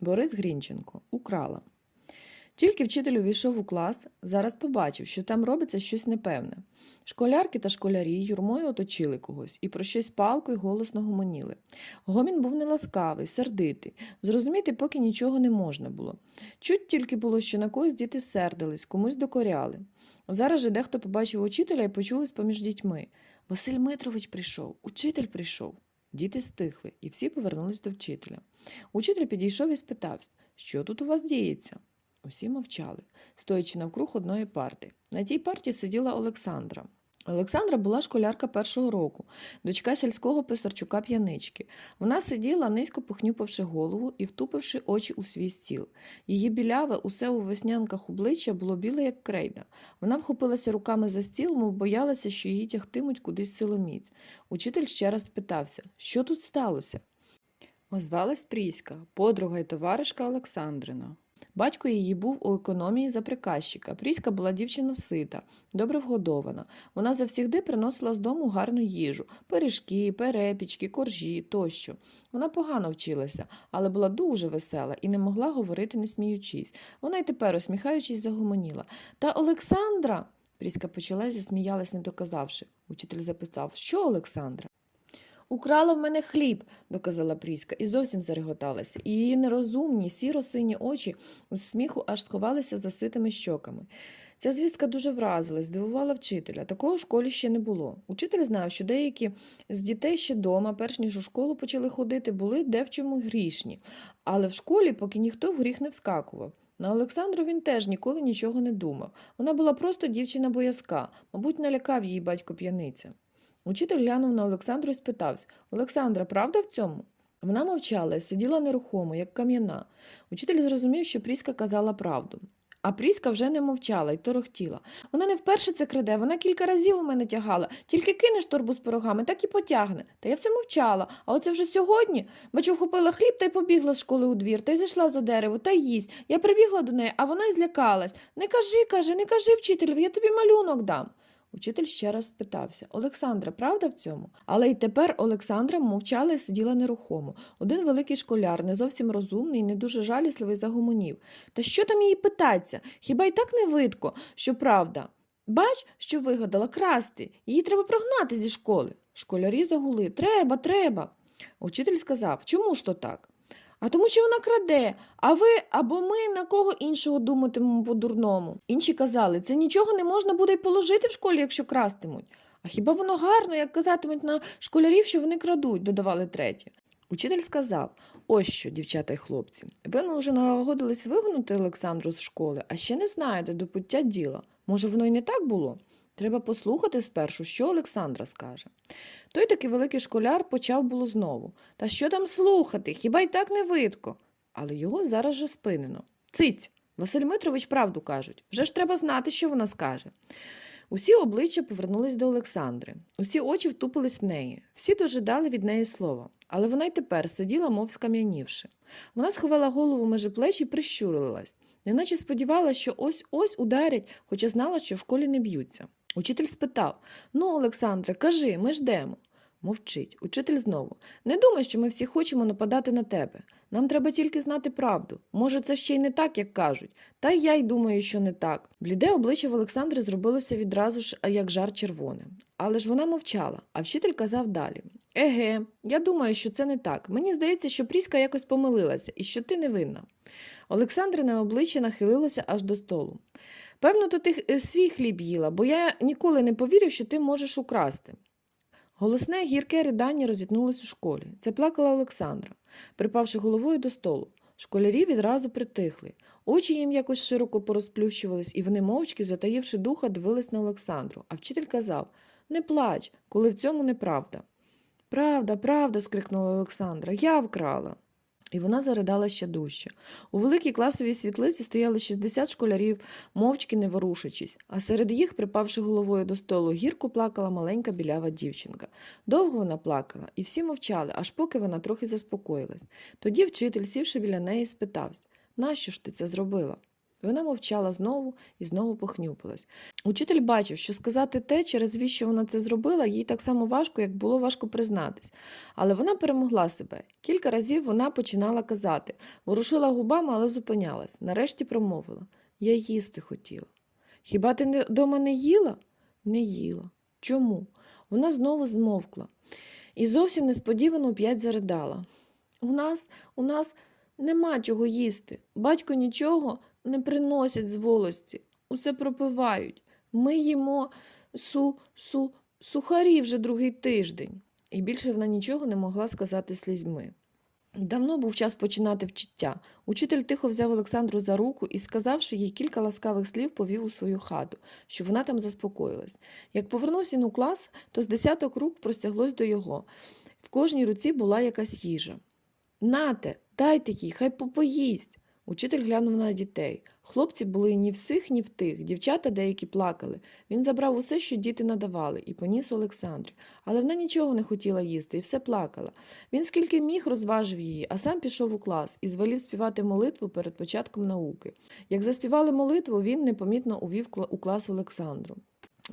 Борис Грінченко украла. Тільки вчитель увійшов у клас, зараз побачив, що там робиться щось непевне. Школярки та школярі юрмою оточили когось і про щось палко й голосно гомоніли. Гомін був неласкавий, сердитий, зрозуміти поки нічого не можна було. Чуть тільки було, що на когось діти сердились, комусь докоряли. Зараз же дехто побачив учителя і почулись поміж дітьми. Василь Митрович прийшов, учитель прийшов. Діти стихли, і всі повернулись до вчителя. Учитель підійшов і спитав, що тут у вас діється? Усі мовчали, стоячи навкруг одної парти. На тій парті сиділа Олександра. Олександра була школярка першого року, дочка сільського писарчука п'янички. Вона сиділа, низько похнюпавши голову і втупивши очі у свій стіл. Її біляве, усе у веснянках обличчя було біле, як крейда. Вона вхопилася руками за стіл, мов боялася, що її тягтимуть кудись силоміць. Учитель ще раз спитався, що тут сталося. Озвалась Пріська, подруга й товаришка Олександрина. Батько її був у економії за приказчика. Пріська була дівчина сита, добре вгодована. Вона завсігди приносила з дому гарну їжу пиріжки, перепічки, коржі тощо. Вона погано вчилася, але була дуже весела і не могла говорити, не сміючись. Вона й тепер, усміхаючись, загомоніла. Та Олександра. Пріська почала і засміялась, не доказавши. Учитель запитав, що Олександра? Украла в мене хліб, доказала Пріська, і зовсім зареготалася. І її нерозумні, сіро-сині очі з сміху аж сховалися за ситими щоками. Ця звістка дуже вразила, здивувала вчителя. Такого в школі ще не було. Учитель знав, що деякі з дітей ще дома, перш ніж у школу почали ходити, були де в чому грішні. Але в школі поки ніхто в гріх не вскакував. На Олександру він теж ніколи нічого не думав. Вона була просто дівчина боязка, мабуть, налякав її батько п'яниця. Учитель глянув на Олександру і спитався Олександра, правда в цьому? Вона мовчала і сиділа нерухомо, як кам'яна. Учитель зрозумів, що Пріська казала правду. А Пріська вже не мовчала й торохтіла. Вона не вперше це краде, вона кілька разів у мене тягала. Тільки кинеш торбу з пирогами, так і потягне. Та я все мовчала. А оце вже сьогодні. Бачу, вхопила хліб та й побігла з школи у двір, та й зайшла за дерево, та їсть. Я прибігла до неї, а вона й злякалась. Не кажи, каже, не кажи вчителю, я тобі малюнок дам. Учитель ще раз спитався Олександра, правда в цьому? Але й тепер Олександра мовчала і сиділа нерухомо. Один великий школяр, не зовсім розумний, не дуже жалісливий, загомонів. Та що там їй питаться? Хіба й так не видко, що правда? Бач, що вигадала красти. Її треба прогнати зі школи. Школярі загули Треба, треба. Учитель сказав Чому ж то так? А тому, що вона краде, а ви або ми на кого іншого думатимемо по-дурному. Інші казали, це нічого не можна буде й положити в школі, якщо крастимуть. А хіба воно гарно, як казатимуть на школярів, що вони крадуть, додавали треті. Учитель сказав: ось що, дівчата й хлопці, ви ну, вже налагодились вигнати Олександру з школи, а ще не знаєте до пуття діла. Може, воно й не так було? Треба послухати спершу, що Олександра скаже. Той такий великий школяр почав було знову. Та що там слухати? Хіба й так не видко? Але його зараз же спинено. Цить! Василь Митрович правду кажуть. Вже ж треба знати, що вона скаже. Усі обличчя повернулись до Олександри, усі очі втупились в неї, всі дожидали від неї слова, але вона й тепер сиділа, мов скам'янівши. Вона сховала голову межі плеч і прищурилась, неначе сподівалася, що ось ось ударять, хоча знала, що в школі не б'ються. Учитель спитав Ну, Олександре, кажи, ми ждемо. Мовчить. Учитель знову. Не думай, що ми всі хочемо нападати на тебе. Нам треба тільки знати правду. Може, це ще й не так, як кажуть. Та й я й думаю, що не так. Бліде обличчя в Олександри зробилося відразу ж, як жар червоне. Але ж вона мовчала, а вчитель казав далі. Еге, я думаю, що це не так. Мені здається, що Пріська якось помилилася і що ти не винна. Олександрине обличчя нахилилося аж до столу. Певно, то ти е, свій хліб їла, бо я ніколи не повірю, що ти можеш украсти. Голосне гірке ридання розітнулось у школі. Це плакала Олександра, припавши головою до столу. Школярі відразу притихли. Очі їм якось широко порозплющувались, і вони, мовчки, затаївши духа, дивились на Олександру. А вчитель казав Не плач, коли в цьому неправда. Правда, правда, скрикнула Олександра, я вкрала. І вона заридала ще дужче. У великій класовій світлиці стояли 60 школярів, мовчки не ворушачись, а серед їх, припавши головою до столу, гірко плакала маленька білява дівчинка. Довго вона плакала, і всі мовчали, аж поки вона трохи заспокоїлась. Тоді вчитель, сівши біля неї, спитався Нащо ж ти це зробила? Вона мовчала знову і знову похнюпилась. Учитель бачив, що сказати те, через віщо вона це зробила, їй так само важко, як було важко признатись. Але вона перемогла себе. Кілька разів вона починала казати, ворушила губами, але зупинялась. Нарешті промовила Я їсти хотіла. Хіба ти дома не їла? Не їла. Чому? Вона знову змовкла і зовсім несподівано оп'ять заридала. У нас, у нас нема чого їсти. Батько нічого не приносять з волості. Усе пропивають. Ми їмо су, су, сухарі вже другий тиждень. І більше вона нічого не могла сказати слізьми. Давно був час починати вчиття. Учитель тихо взяв Олександру за руку і, сказавши їй кілька ласкавих слів, повів у свою хату, щоб вона там заспокоїлась. Як повернувся він у клас, то з десяток рук простяглось до його. В кожній руці була якась їжа. Нате, дайте їй, хай попоїсть. Учитель глянув на дітей. Хлопці були ні в сих, ні в тих. Дівчата деякі плакали. Він забрав усе, що діти надавали, і поніс Олександрі. Але вона нічого не хотіла їсти і все плакала. Він скільки міг розважив її, а сам пішов у клас і звелів співати молитву перед початком науки. Як заспівали молитву, він непомітно увів у клас Олександру.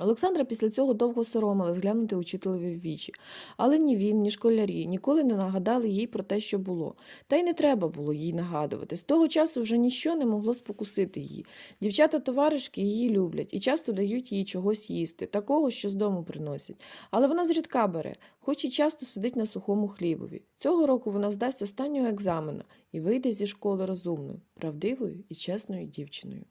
Олександра після цього довго соромилась глянути учителеві в вічі, але ні він, ні школярі ніколи не нагадали їй про те, що було. Та й не треба було їй нагадувати. З того часу вже ніщо не могло спокусити її. Дівчата-товаришки її люблять і часто дають їй чогось їсти, такого, що з дому приносять. Але вона зрідка бере, хоч і часто сидить на сухому хлібові. Цього року вона здасть останнього екзамена і вийде зі школи розумною, правдивою і чесною дівчиною.